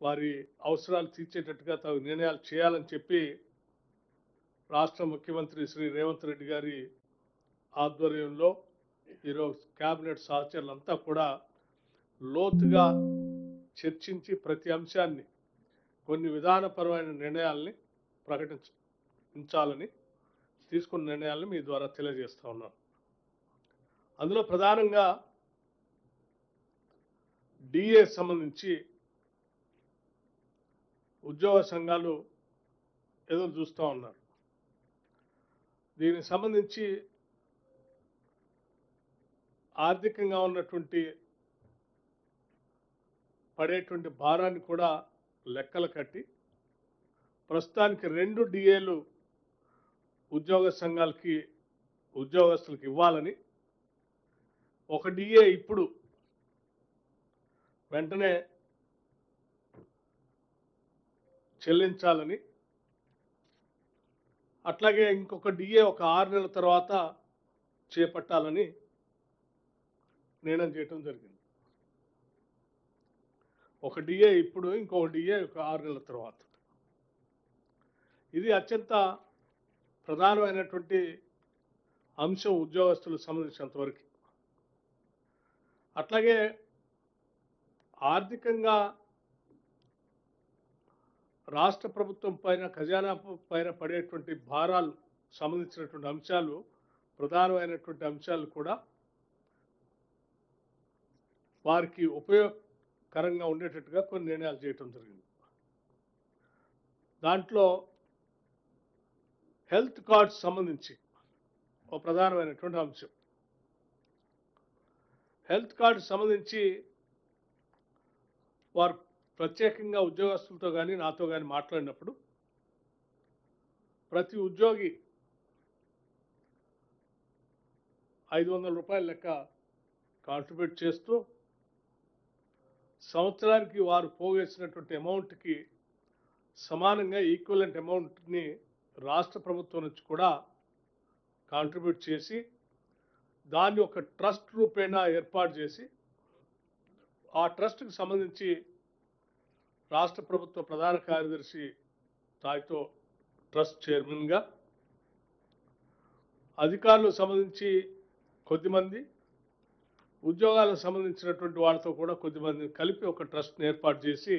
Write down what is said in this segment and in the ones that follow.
వారి అవసరాలు తీర్చేటట్టుగా తగు నిర్ణయాలు చేయాలని చెప్పి రాష్ట్ర ముఖ్యమంత్రి శ్రీ రేవంత్ రెడ్డి గారి ఆధ్వర్యంలో ఈరోజు క్యాబినెట్ సహచరులంతా కూడా లోతుగా చర్చించి ప్రతి అంశాన్ని కొన్ని విధానపరమైన నిర్ణయాల్ని ప్రకటించాలని తీసుకున్న నిర్ణయాలను మీ ద్వారా తెలియజేస్తా ఉన్నాను. అందులో ప్రధానంగా డిఏ సంబంధించి ఉద్యోగ సంఘాలు ఎదురు చూస్తూ ఉన్నారు. దీనికి సంబంధించి ఆర్థికంగా ఉన్నటువంటి పడేటువంటి భారాన్ని కూడా లెక్కలు కట్టి ప్రస్తుతానికి రెండు డిఏలు ఉద్యోగ సంఘాలకి ఉద్యోగస్తులకు ఇవ్వాలని ఒక డిఏ ఇప్పుడు. వెంటనే చెల్లించాలని. అట్లాగే ఇంకొక డిఏ ఒక ఆరు నెలల తర్వాత చేపట్టాలని నిర్ణయం చేయటం జరిగింది. ఒక డిఏ ఇప్పుడు ఇంకొక డిఏ ఒక ఆరు నెలల తర్వాత. ఇది అత్యంత ప్రధానమైనటువంటి అంశం ఉద్యోగస్తులకు సంబంధించినంత వరకు అట్లాగే ఆర్థికంగా రాష్ట్ర ప్రభుత్వం పైన ఖజానా పైన పడేటువంటి భారాలు సంబంధించినటువంటి అంశాలు ప్రధానమైనటువంటి అంశాలు కూడా వారికి ఉపయోగకరంగా ఉండేటట్టుగా కొన్ని నిర్ణయాలు చేయటం జరిగింది. దాంట్లో హెల్త్ కార్డ్స్ సంబంధించి ఒక ప్రధానమైనటువంటి అంశం. హెల్త్ కార్డు సంబంధించి వారు ప్రత్యేకంగా ఉద్యోగస్తులతో కానీ నాతో కానీ మాట్లాడినప్పుడు ప్రతి ఉద్యోగి ఐదు వందల రూపాయల లెక్క కాంట్రిబ్యూట్ చేస్తూ సంవత్సరానికి వారు పోగేసినటువంటి అమౌంట్కి సమానంగా ఈక్వలెంట్ అమౌంట్ని రాష్ట్ర ప్రభుత్వం నుంచి కూడా కాంట్రిబ్యూట్ చేసి దాన్ని ఒక ట్రస్ట్ రూపేణా ఏర్పాటు చేసి ఆ ట్రస్ట్కి సంబంధించి రాష్ట్ర ప్రభుత్వ ప్రధాన కార్యదర్శి స్థాయితో ట్రస్ట్ చైర్మన్గా అధికారులకు సంబంధించి కొద్దిమంది ఉద్యోగాలకు సంబంధించినటువంటి వాళ్ళతో కూడా కొద్దిమందిని కలిపి ఒక ట్రస్ట్ని ఏర్పాటు చేసి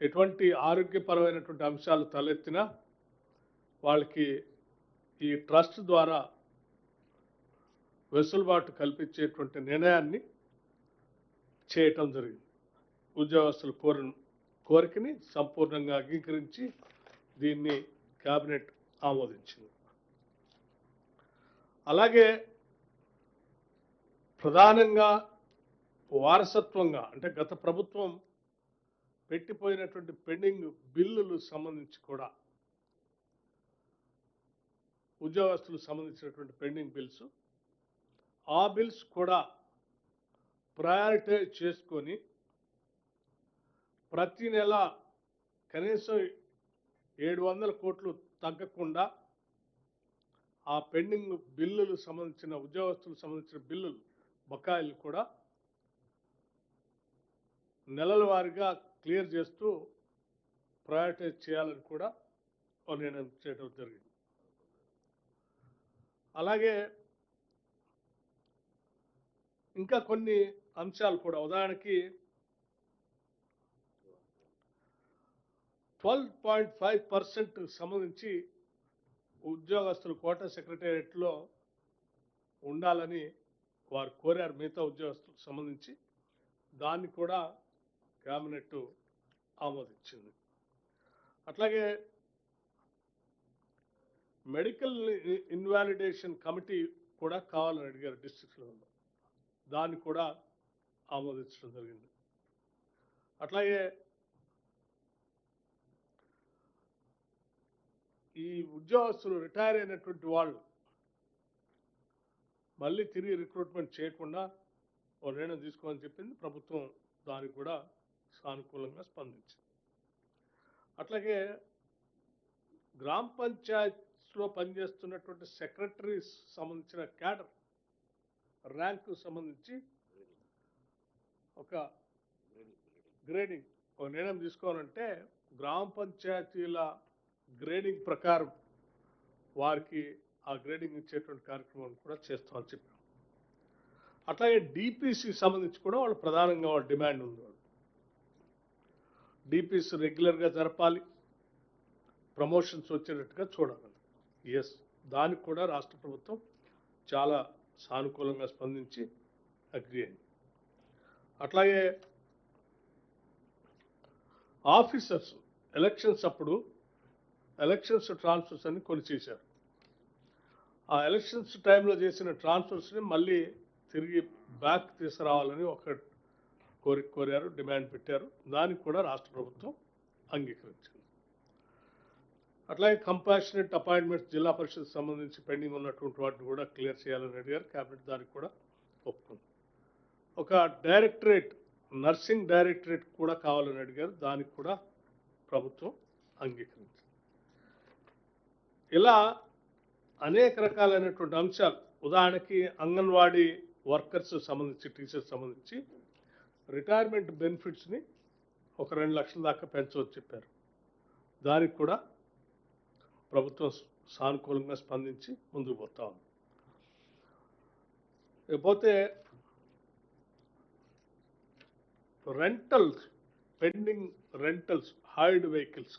ఎటువంటి ఆరోగ్యపరమైనటువంటి అంశాలు తలెత్తినా వాళ్ళకి ఈ ట్రస్ట్ ద్వారా వెసులుబాటు కల్పించేటువంటి నిర్ణయాన్ని చేయటం జరిగింది. ఉద్యోగస్తుల కోరి కోరికని సంపూర్ణంగా అంగీకరించి దీన్ని కేబినెట్ ఆమోదించింది. అలాగే ప్రధానంగా వారసత్వంగా అంటే గత ప్రభుత్వం పెట్టిపోయినటువంటి పెండింగ్ బిల్లులు సంబంధించి కూడా ఉద్యోగస్తులకు సంబంధించినటువంటి పెండింగ్ బిల్స్ ఆ బిల్స్ కూడా ప్రయారిటైజ్ చేసుకొని ప్రతి నెల కనీసం ఏడు వందల కోట్లు తగ్గకుండా ఆ పెండింగ్ బిల్లులు సంబంధించిన ఉద్యోగస్తులకు సంబంధించిన బిల్లులు బకాయిలు కూడా నెలల వారీగా క్లియర్ చేస్తూ ప్రయారిటైజ్ చేయాలని కూడా నిర్ణయం చేయడం జరిగింది. అలాగే ఇంకా కొన్ని అంశాలు కూడా. ఉదాహరణకి ట్వెల్వ్ పాయింట్ ఫైవ్ పర్సెంట్ సంబంధించి ఉద్యోగస్తులు కోట సెక్రటేరియట్లో ఉండాలని వారు కోరారు. మిగతా ఉద్యోగస్తులకు సంబంధించి దాన్ని కూడా క్యాబినెట్ ఆమోదించింది. అట్లాగే మెడికల్ ఇన్వాలిడేషన్ కమిటీ కూడా కావాలని అడిగారు డిస్ట్రిక్ట్లో. దాన్ని కూడా ఆమోదించడం జరిగింది. అట్లాగే ఈ ఉద్యోగస్తులు రిటైర్ అయినటువంటి వాళ్ళు మళ్ళీ తిరిగి రిక్రూట్మెంట్ చేయకుండా ఓ నిర్ణయం తీసుకోమని చెప్పింది. ప్రభుత్వం దానికి కూడా సానుకూలంగా స్పందించింది. అట్లాగే గ్రామ పంచాయత్స్లో పనిచేస్తున్నటువంటి సెక్రటరీస్ సంబంధించిన క్యాడర్ ర్యాంకు సంబంధించి ఒక గ్రేడింగ్ ఒక నిర్ణయం తీసుకోవాలంటే గ్రామ పంచాయతీల గ్రేడింగ్ ప్రకారం వారికి ఆ గ్రేడింగ్ ఇచ్చేటువంటి కార్యక్రమం కూడా చేస్తామని చెప్పాం అట్లాగే డిపిసి సంబంధించి కూడా వాళ్ళు ప్రధానంగా వాళ్ళ డిమాండ్ ఉంది వాళ్ళు డిపిసి రెగ్యులర్గా జరపాలి ప్రమోషన్స్ వచ్చేటట్టుగా చూడాలి. ఎస్ దానికి కూడా రాష్ట్ర ప్రభుత్వం చాలా సానుకూలంగా స్పందించి అగ్రి అయింది అట్లాగే ఆఫీసర్స్ ఎలక్షన్స్ అప్పుడు ఎలక్షన్స్ ట్రాన్స్ఫర్స్ అని కొన్ని చేశారు ఆ ఎలక్షన్స్ టైంలో చేసిన ట్రాన్స్ఫర్స్ని మళ్ళీ తిరిగి బ్యాక్ తీసుకురావాలని ఒక కోరిక కోరారు డిమాండ్ పెట్టారు. దానికి కూడా రాష్ట్ర ప్రభుత్వం అంగీకరించింది. అట్లాగే కంపాషనెట్ అపాయింట్మెంట్స్ జిల్లా పరిషత్ సంబంధించి పెండింగ్ ఉన్నటువంటి వాటిని కూడా క్లియర్ చేయాలని అడిగారు క్యాబినెట్ దానికి కూడా ఒప్పుకుంది. ఒక డైరెక్టరేట్ నర్సింగ్ డైరెక్టరేట్ కూడా కావాలని అడిగారు. దానికి కూడా ప్రభుత్వం అంగీకరించింది. ఇలా అనేక రకాలైనటువంటి అంశాలు ఉదాహరణకి అంగన్వాడీ వర్కర్స్ సంబంధించి టీచర్స్ సంబంధించి రిటైర్మెంట్ బెనిఫిట్స్ని ఒక రెండు లక్షల దాకా పెంచవచ్చు చెప్పారు. దానికి కూడా ప్రభుత్వం సానుకూలంగా స్పందించి ముందుకు పోతా ఉంది. ఇకపోతే rentals pending rentals hired vehicles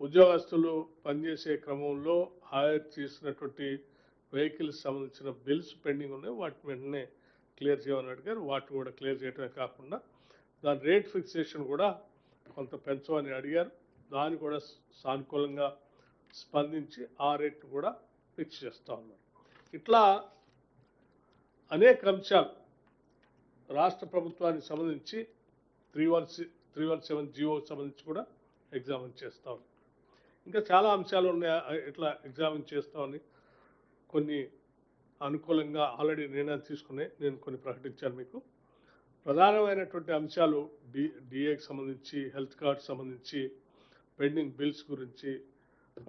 ఉద్యోగస్తులు పనిచేసే క్రమంలో హైర్ చేసినటువంటి వెహికల్స్ సంబంధించిన బిల్స్ పెండింగ్ ఉన్నాయి. వాటిని వెంటనే క్లియర్ చేయమని అడిగారు. వాటిని కూడా క్లియర్ చేయడమే కాకుండా దాని రేట్ ఫిక్సేషన్ కూడా కొంత పెంచమని అడిగారు. దాన్ని కూడా సానుకూలంగా స్పందించి ఆ రేట్ కూడా ఫిక్స్ చేస్తూ ఉన్నారు. ఇట్లా అనేక అంశాలు రాష్ట్ర ప్రభుత్వానికి సంబంధించి three one three one seven GO సంబంధించి కూడా ఎగ్జామిన్ చేస్తాం ఇంకా చాలా అంశాలు ఉన్నాయి. ఇట్లా ఎగ్జామిన్ చేస్తామని కొన్ని అనుకూలంగా ఆల్రెడీ నిర్ణయం తీసుకుని నేను కొన్ని ప్రకటించాను మీకు. ప్రధానమైనటువంటి అంశాలు డి డిఏకి సంబంధించి హెల్త్ కార్డ్ సంబంధించి పెండింగ్ బిల్స్ గురించి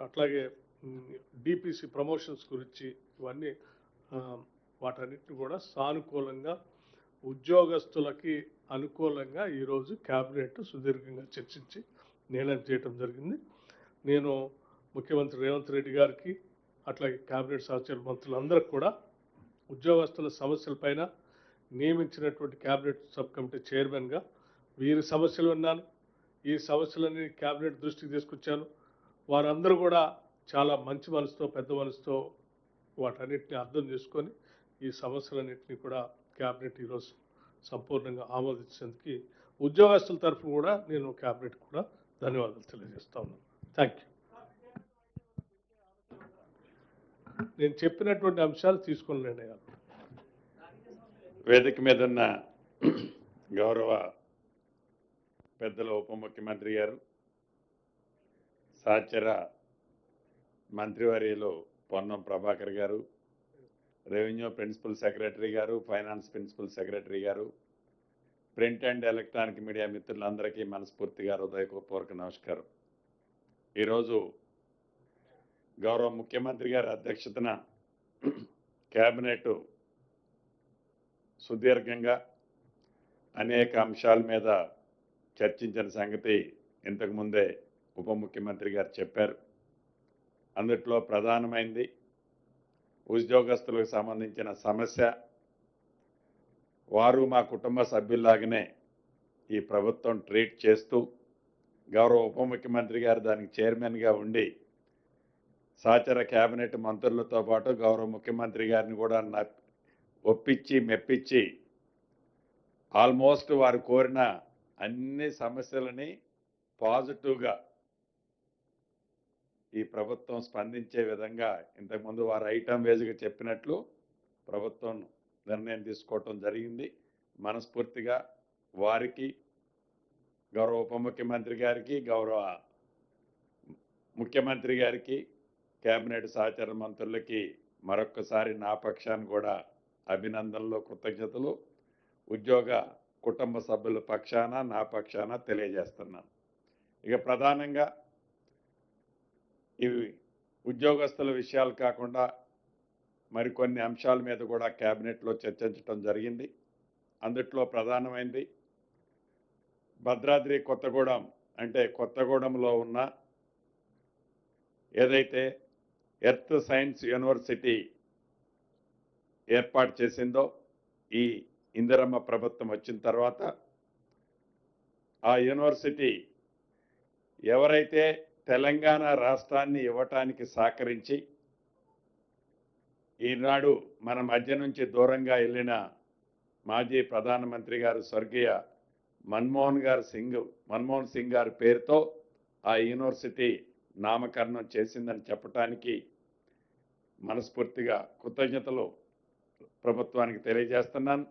అట్లాగే డిపిసి ప్రమోషన్స్ గురించి ఇవన్నీ వాటన్నిటిని కూడా సానుకూలంగా ఉద్యోగస్తులకి అనుకూలంగా ఈరోజు క్యాబినెట్ సుదీర్ఘంగా చర్చించి నిర్ణయం చేయడం జరిగింది. నేను ముఖ్యమంత్రి రేవంత్ రెడ్డి గారికి అట్లాగే క్యాబినెట్ సహచర మంత్రులందరికీ కూడా ఉద్యోగస్తుల సమస్యలపైన నియమించినటువంటి క్యాబినెట్ సబ్ కమిటీ చైర్మన్గా వీరి సమస్యలు విన్నాను. ఈ సమస్యలని క్యాబినెట్ దృష్టికి తీసుకొచ్చాను. వారందరూ కూడా చాలా మంచి మనసుతో పెద్ద మనసుతో వాటన్నిటిని అర్థం చేసుకొని ఈ సమస్యలన్నింటినీ కూడా క్యాబినెట్ ఈరోజు సంపూర్ణంగా ఆమోదించేందుకు ఉద్యోగస్తుల తరఫున కూడా నేను క్యాబినెట్ కూడా ధన్యవాదాలు తెలియజేస్తా ఉన్నాను. థ్యాంక్ యూ నేను చెప్పినటువంటి అంశాలు తీసుకుని నిర్ణయాలు. వేదిక మీద ఉన్న గౌరవ పెద్దల ఉప ముఖ్యమంత్రి గారు సహచర మంత్రివర్యలో Ponnam Prabhakar garu revenue principal secretary garu finance principal secretary garu print and electronic media మిత్రులందరికీ మనస్ఫూర్తిగా హృదయపూర్వక నమస్కారం. ఈరోజు గౌరవ ముఖ్యమంత్రి గారి అధ్యక్షతన కేబినెట్ సుదీర్ఘంగా అనేక అంశాల మీద చర్చించిన సంగతి ఇంతకుముందే ఉప ముఖ్యమంత్రి గారు చెప్పారు. అందుట్లో ప్రధానమైంది ఉద్యోగస్తులకు సంబంధించిన సమస్య. వారు మా కుటుంబ సభ్యుల్లాగానే ఈ ప్రభుత్వం ట్రీట్ చేస్తూ గౌరవ ఉప ముఖ్యమంత్రి గారు దానికి చైర్మన్గా ఉండి సహచర కేబినెట్ మంత్రులతో పాటు గౌరవ ముఖ్యమంత్రి గారిని కూడా ఒప్పించి మెప్పించి ఆల్మోస్ట్ వారు కోరిన అన్ని సమస్యలని పాజిటివ్గా ఈ ప్రభుత్వం స్పందించే విధంగా ఇంతకుముందు వారు ఐటమ్ వేజ్గా చెప్పినట్లు ప్రభుత్వం నిర్ణయం తీసుకోవటం జరిగింది. మనస్ఫూర్తిగా వారికి గౌరవ ఉప ముఖ్యమంత్రి గారికి గౌరవ ముఖ్యమంత్రి గారికి కేబినెట్ సహచర మంత్రులకి మరొక్కసారి నా పక్షాన్ని కూడా అభినందనలు కృతజ్ఞతలు. ఉద్యోగ కుటుంబ సభ్యుల పక్షాన నా పక్షాన తెలియజేస్తున్నాను. ఇక ప్రధానంగా ఇవి ఉద్యోగస్తుల విషయాలు కాకుండా మరికొన్ని అంశాల మీద కూడా క్యాబినెట్లో చర్చించడం జరిగింది. అందుట్లో ప్రధానమైంది భద్రాద్రి కొత్తగూడెం అంటే కొత్తగూడెంలో ఉన్న ఏదైతే ఎర్త్ సైన్స్ యూనివర్సిటీ ఏర్పాటు చేసిందో ఈ ఇందిరమ్మ ప్రభుత్వం వచ్చిన తర్వాత ఆ యూనివర్సిటీ ఎవరైతే తెలంగాణ రాష్ట్రాన్ని ఇవ్వటానికి సహకరించి ఈనాడు మన మధ్య నుంచి దూరంగా వెళ్ళిన మాజీ ప్రధానమంత్రి గారు స్వర్గీయ మన్మోహన్ గారు సింగ్ మన్మోహన్ సింగ్ గారి పేరుతో ఆ యూనివర్సిటీ నామకరణం చేసిందని చెప్పటానికి మనస్ఫూర్తిగా కృతజ్ఞతలు ప్రభుత్వానికి తెలియజేస్తున్నాను.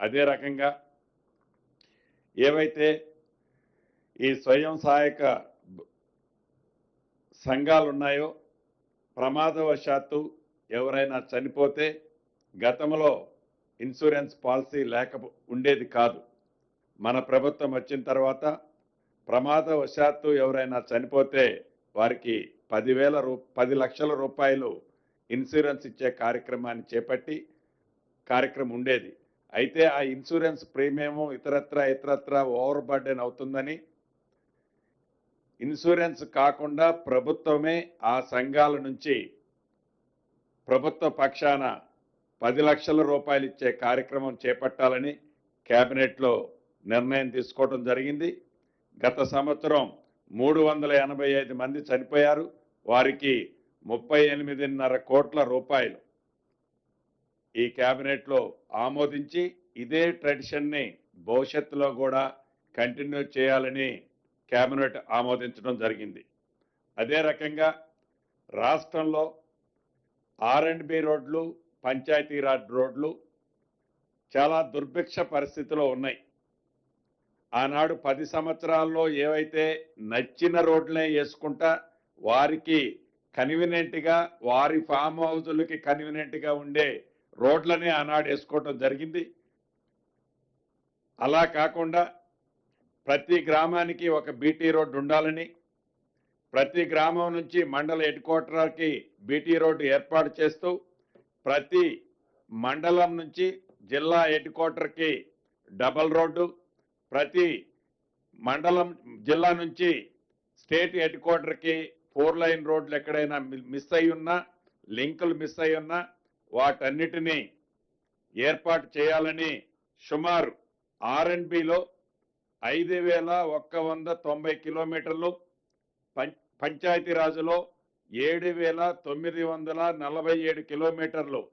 అదే రకంగా ఏవైతే ఈ స్వయం సహాయక సంఘాలు ఉన్నాయో ప్రమాదవశాత్తు ఎవరైనా చనిపోతే గతంలో ఇన్సూరెన్స్ పాలసీ లేక ఉండేది కాదు. మన ప్రభుత్వం వచ్చిన తర్వాత ప్రమాదవశాత్తు ఎవరైనా చనిపోతే వారికి పదివేల రూ పది లక్షల రూపాయలు ఇన్సూరెన్స్ ఇచ్చే కార్యక్రమాన్ని చేపట్టి కార్యక్రమం ఉండేది. అయితే ఆ ఇన్సూరెన్స్ ప్రీమియం ఇతరత్ర ఇతరత్ర ఓవర్ బర్డెన్ అవుతుందని. ఇన్సూరెన్స్ కాకుండా ప్రభుత్వమే ఆ సంఘాల నుంచి ప్రభుత్వ పక్షాన పది లక్షల రూపాయలు ఇచ్చే కార్యక్రమం చేపట్టాలని కేబినెట్లో నిర్ణయం తీసుకోవడం జరిగింది. గత సంవత్సరం మూడు వందల ఎనభై ఐదు మంది చనిపోయారు. వారికి ముప్పై ఎనిమిదిన్నర కోట్ల రూపాయలు ఈ క్యాబినెట్లో ఆమోదించి ఇదే ట్రెడిషన్ని భవిష్యత్తులో కూడా కంటిన్యూ చేయాలని కేబినెట్ ఆమోదించడం జరిగింది. అదే రకంగా రాష్ట్రంలో ఆర్ అండ్ బి రోడ్లు పంచాయతీరాజ్ రోడ్లు చాలా దుర్భిక్ష పరిస్థితిలో ఉన్నాయి. ఆనాడు పది సంవత్సరాల్లో ఏవైతే నచ్చిన రోడ్లనే వేసుకుంటా వారికి కన్వీనియంట్గా వారి ఫామ్ హౌజులకి కన్వీనియంట్గా ఉండే రోడ్లనే ఆనాడు వేసుకోవటం జరిగింది. అలా కాకుండా ప్రతి గ్రామానికి ఒక బీటీ రోడ్డు ఉండాలని ప్రతి గ్రామం నుంచి మండల హెడ్ క్వార్టర్కి బీటీ రోడ్డు ఏర్పాటు చేస్తూ ప్రతి మండలం నుంచి జిల్లా హెడ్ క్వార్టర్కి డబల్ రోడ్డు ప్రతి మండలం జిల్లా నుంచి స్టేట్ హెడ్ క్వార్టర్కి ఫోర్ లైన్ రోడ్లు ఎక్కడైనా మిస్ అయి ఉన్నా లింకులు మిస్ అయి ఉన్నా వాటన్నిటినీ ఏర్పాటు చేయాలని సుమారు ఆర్ అండ్ ఐదు వేల ఒక్క వంద తొంభై కిలోమీటర్లు పం- పంచాయతీరాజులో ఏడు వేల తొమ్మిది వందల నలభై ఏడు కిలోమీటర్లు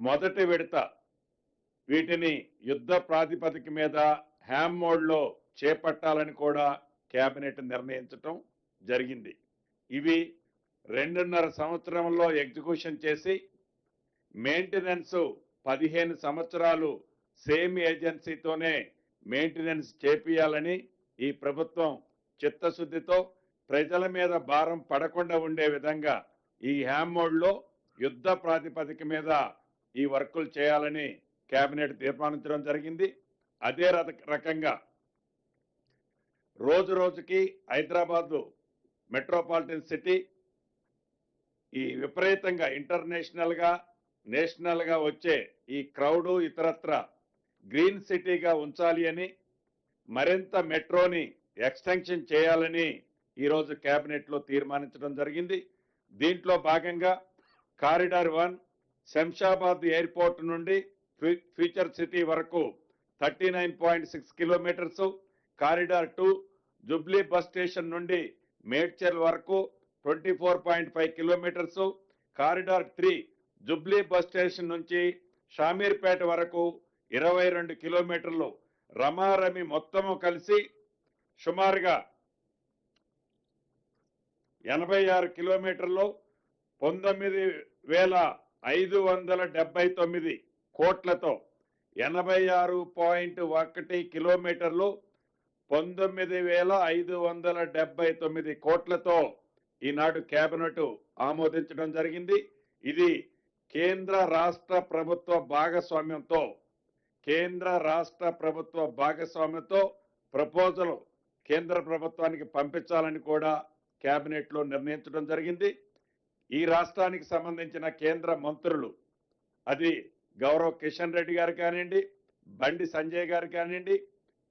మొదటి విడత. వీటిని యుద్ధ ప్రాతిపదిక మీద హ్యామ్ మోడ్లో చేపట్టాలని కూడా కేబినెట్ నిర్ణయించటం జరిగింది. ఇవి రెండున్నర సంవత్సరంలో ఎగ్జిక్యూషన్ చేసి మెయింటెనెన్స్ పదిహేను సంవత్సరాలు సేమ్ ఏజెన్సీతోనే మెయింటెనెన్స్ చేపియాలని ఈ ప్రభుత్వం చిత్తశుద్ధితో ప్రజల మీద భారం పడకుండా ఉండే విధంగా ఈ హ్యామ్ మోడ్లో యుద్ధ ప్రాతిపదిక మీద ఈ వర్కులు చేయాలని కేబినెట్ తీర్మానించడం జరిగింది. అదే రక- రకంగా రోజు రోజుకి హైదరాబాదు మెట్రోపాలిటన్ సిటీ ఈ విపరీతంగా ఇంటర్నేషనల్గా నేషనల్గా వచ్చే ఈ క్రౌడ్ ఇతరత్ర గ్రీన్ సిటీగా ఉంచాలి అని మరింత మెట్రోని ఎక్స్టెన్షన్ చేయాలని ఈరోజు క్యాబినెట్లో తీర్మానించడం జరిగింది. దీంట్లో భాగంగా కారిడార్ వన్ శంషాబాద్ ఎయిర్పోర్ట్ నుండి ఫ్యూ- ఫ్యూచర్ సిటీ వరకు thirty nine point six kilometres corridor two Jubilee bus station నుండి మేడ్చల్ వరకు twenty four point five kilometres corridor three Jubilee bus station నుంచి షామీర్పేట వరకు ఇరవై రెండు కిలోమీటర్లు. రమారమి మొత్తము కలిసి సుమారుగా ఎనభై ఆరు కిలోమీటర్లు పంతొమ్మిది వేల ఐదు వందల డెబ్బై తొమ్మిది కోట్లతో ఎనభై ఆరు పాయింట్ ఒకటి కిలోమీటర్లు పంతొమ్మిది వేల ఐదు వందల డెబ్బై తొమ్మిది కోట్లతో ఈనాడు కేబినెట్ ఆమోదించడం జరిగింది. ఇది కేంద్ర రాష్ట్ర ప్రభుత్వ భాగస్వామ్యంతో కేంద్ర రాష్ట్ర ప్రభుత్వ భాగస్వామ్యంతో ప్రపోజల్ కేంద్ర ప్రభుత్వానికి పంపించాలని కూడా క్యాబినెట్లో నిర్ణయించడం జరిగింది. ఈ రాష్ట్రానికి సంబంధించిన కేంద్ర మంత్రులు అది గౌరవ్ కిషన్ రెడ్డి గారు కానివ్వండి బండి సంజయ్ గారు కానివ్వండి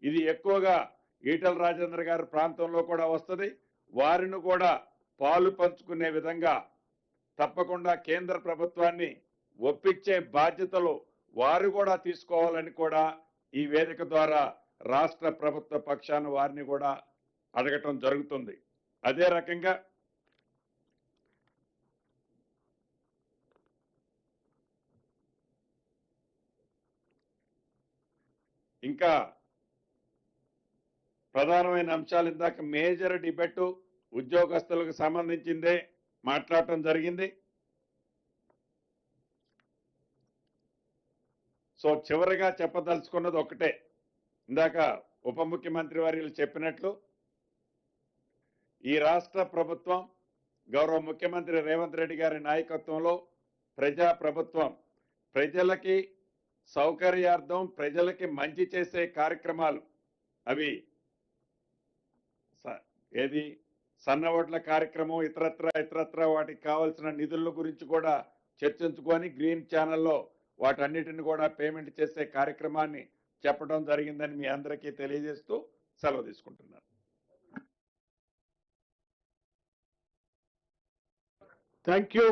ఇది ఎక్కువగా ఈటల రాజేంద్ర గారి ప్రాంతంలో కూడా వస్తుంది. వారిని కూడా పాలు పంచుకునే విధంగా తప్పకుండా కేంద్ర ప్రభుత్వాన్ని ఒప్పించే బాధ్యతలు వారు కూడా తీసుకోవాలని కూడా ఈ వేదిక ద్వారా రాష్ట్ర ప్రభుత్వ పక్షాన వారిని కూడా అడగటం జరుగుతుంది. అదే రకంగా ఇంకా ప్రధానమైన అంశాలు ఇందాక మేజర్ డిబెట్టు ఉద్యోగస్తులకు సంబంధించిందే మాట్లాడటం జరిగింది. సో చివరిగా చెప్పదలుచుకున్నది ఒకటే. ఇందాక ఉప ముఖ్యమంత్రి వారు చెప్పినట్లు ఈ రాష్ట్ర ప్రభుత్వం గౌరవ ముఖ్యమంత్రి రేవంత్ రెడ్డి గారి నాయకత్వంలో ప్రజా ప్రభుత్వం ప్రజలకి సౌకర్యార్థం ప్రజలకి మంచి చేసే కార్యక్రమాలు అవి స- ఏది? సన్న ఓట్ల కార్యక్రమం ఇతరత్ర ఇతరత్ర వాటికి కావాల్సిన నిధుల గురించి కూడా చర్చించుకొని గ్రీన్ ఛానల్లో వాటన్నిటిని కూడా పేమెంట్ చేసే కార్యక్రమాన్ని చెప్పడం జరిగిందని మీ అందరికీ తెలియజేస్తూ సెలవు తీసుకుంటున్నాను. Thank you